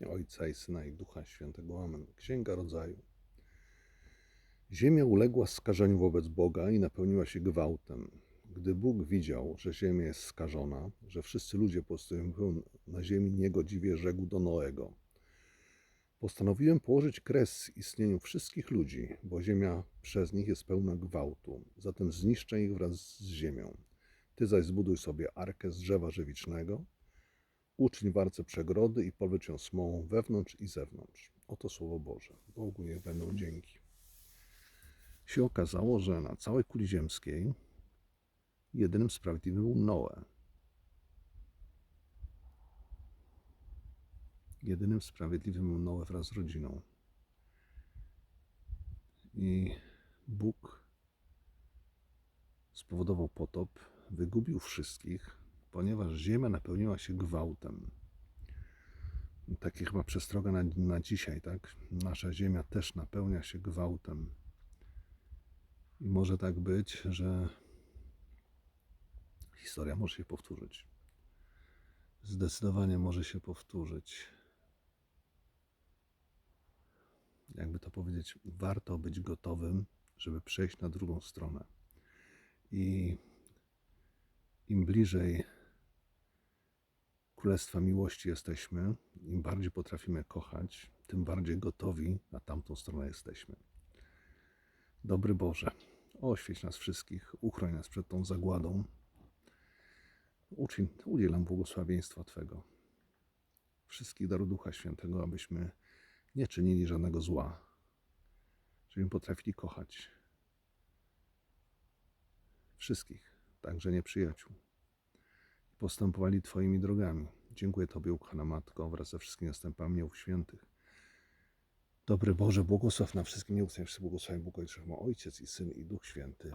imię Ojca i Syna i Ducha Świętego. Amen. Księga Rodzaju. Ziemia uległa skażeniu wobec Boga i napełniła się gwałtem. Gdy Bóg widział, że ziemia jest skażona, że wszyscy ludzie postępują na ziemi niegodziwie, rzekł do Noego. Postanowiłem położyć kres istnieniu wszystkich ludzi, bo ziemia przez nich jest pełna gwałtu. Zatem zniszczę ich wraz z ziemią. Ty zaś zbuduj sobie arkę z drzewa żywicznego, uczyń w arce przegrody i polecz ją smołą wewnątrz i zewnątrz. Oto słowo Boże. Bogu niech będą dzięki. Się okazało, że na całej kuli ziemskiej jedynym sprawiedliwym był Noe. Jedynym sprawiedliwym był Noe wraz z rodziną. I Bóg spowodował potop, wygubił wszystkich, ponieważ ziemia napełniła się gwałtem. Takie chyba przestroga na, na dzisiaj, tak? Nasza ziemia też napełnia się gwałtem. I może tak być, że historia może się powtórzyć. Zdecydowanie może się powtórzyć. Jakby to powiedzieć, warto być gotowym, żeby przejść na drugą stronę. I im bliżej Królestwa Miłości jesteśmy, im bardziej potrafimy kochać, tym bardziej gotowi na tamtą stronę jesteśmy. Dobry Boże, oświeć nas wszystkich, uchroń nas przed tą zagładą. Uczyń, udziel nam błogosławieństwa Twego. Wszystkich darów Ducha Świętego, abyśmy nie czynili żadnego zła, żebyśmy potrafili kochać wszystkich, także nieprzyjaciół. Postępowali Twoimi drogami. Dziękuję Tobie, ukochana Matko, wraz ze wszystkimi następami Ów Świętych. Dobry Boże, błogosław na wszystkim, nie ustań się błogosławić Bóg Ojciec, Ojciec i Syn i Duch Święty.